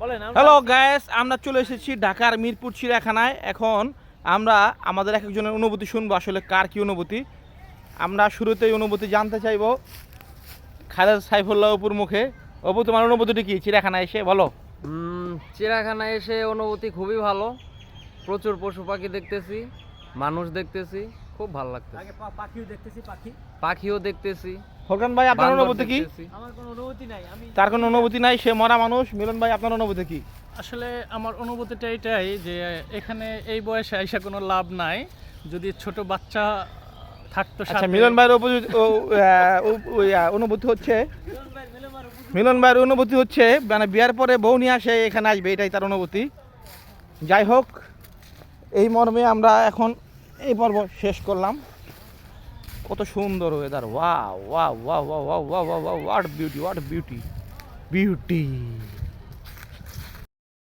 Hello gas আমরা চলে এসেছি ঢাকার মিরপুর চিড়িয়াখানায়। এখন আমরা আমাদের এক একজনের অনুভূতি শুনব আসলে কার কি অনুভূতি। আমরা শুরুতেই অনুভূতি জানতে চাইব খালেদ সাইফুল্লাহ অপুর মুখে। অপু তোমার অনুভূতিটি কি? চিড়িয়াখানায় এসে বলো। চিড়িয়াখানায় এসে অনুভূতি খুবই ভালো। প্রচুর পশু পাখি দেখতেছি মানুষ দেখতেছি খুব ভালো লাগতেছে। আগে পাখিও দেখতেছি পাখি। পাখিও দেখতেছি। ফরকান ভাই আপনার অনুভূতি কি? আমার কোনো অনুভূতি নাই আমি তার কোনো অনুভূতি নাই সে মরা মানুষ। মিলন ভাই আপনার অনুভূতি কি? আসলে আমার অনুভূতিটা এটাই যে এখানে এই বয়সে আইসা কোনো লাভ নাই। যদি ছোট বাচ্চা থাকতো আচ্ছা মিলন ভাইয়ের অনুভূতি হচ্ছে? মিলন ভাইয়ের অনুভূতি হচ্ছে মানে বিয়ার পরে বউ নিয়ে আসে এখানে আসবে এটাই তার অনুভূতি। যাই হোক এই মর্মে আমরা এখন এই পর্ব শেষ করলাম। কত সুন্দর ওয়েদার ওয়া ওয়া ওয়া ওয়া ওয়া ওয়া ওয়া what beauty what beauty beauty